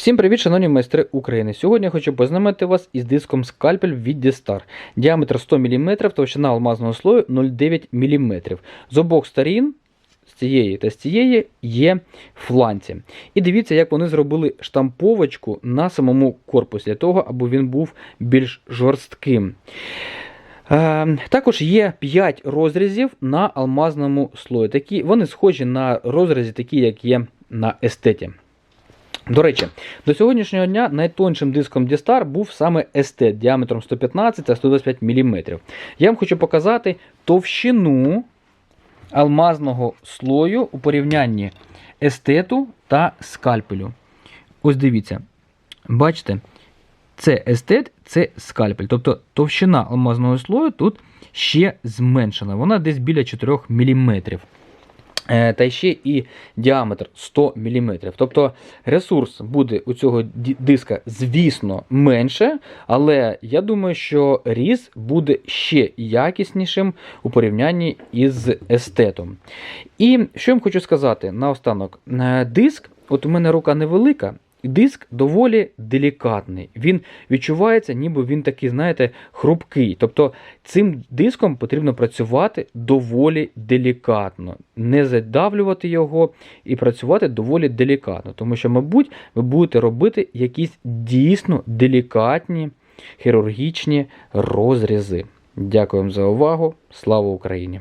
Всім привіт, шановні майстри України. Сьогодні я хочу познайомити вас із диском скальпель від D-Star. Діаметр 100 мм, товщина алмазного слою 0,9 мм. З обох сторін, з цієї та з цієї, є фланці. І дивіться, як вони зробили штамповочку на самому корпусі, для того, аби він був більш жорстким. Е, також є 5 розрізів на алмазному слої. Вони схожі на розрізи, такі, як є на естеті. До речі, до сьогоднішнього дня найтоншим диском D-Star був саме естет діаметром 115 та 125 мм. Я вам хочу показати товщину алмазного слою у порівнянні естету та скальпелю. Ось дивіться. Бачите, це естет, це скальпель. Тобто товщина алмазного слою тут ще зменшена. Вона десь біля 4 мм. Е, Та ще і діаметр 100 мм. Тобто ресурс буде у цього диска, звісно, менше, але я думаю, що різ буде ще якіснішим у порівнянні із естетом. І що я вам хочу сказати наостанок, Е, диск, от у мене рука невелика. Диск доволі делікатний. Він відчувається, ніби він такий, знаєте, хрупкий. Тобто цим диском потрібно працювати доволі делікатно, не задавлювати його і працювати доволі делікатно. Тому що, мабуть, ви будете робити якісь дійсно делікатні хірургічні розрізи. Дякую за увагу. Слава Україні!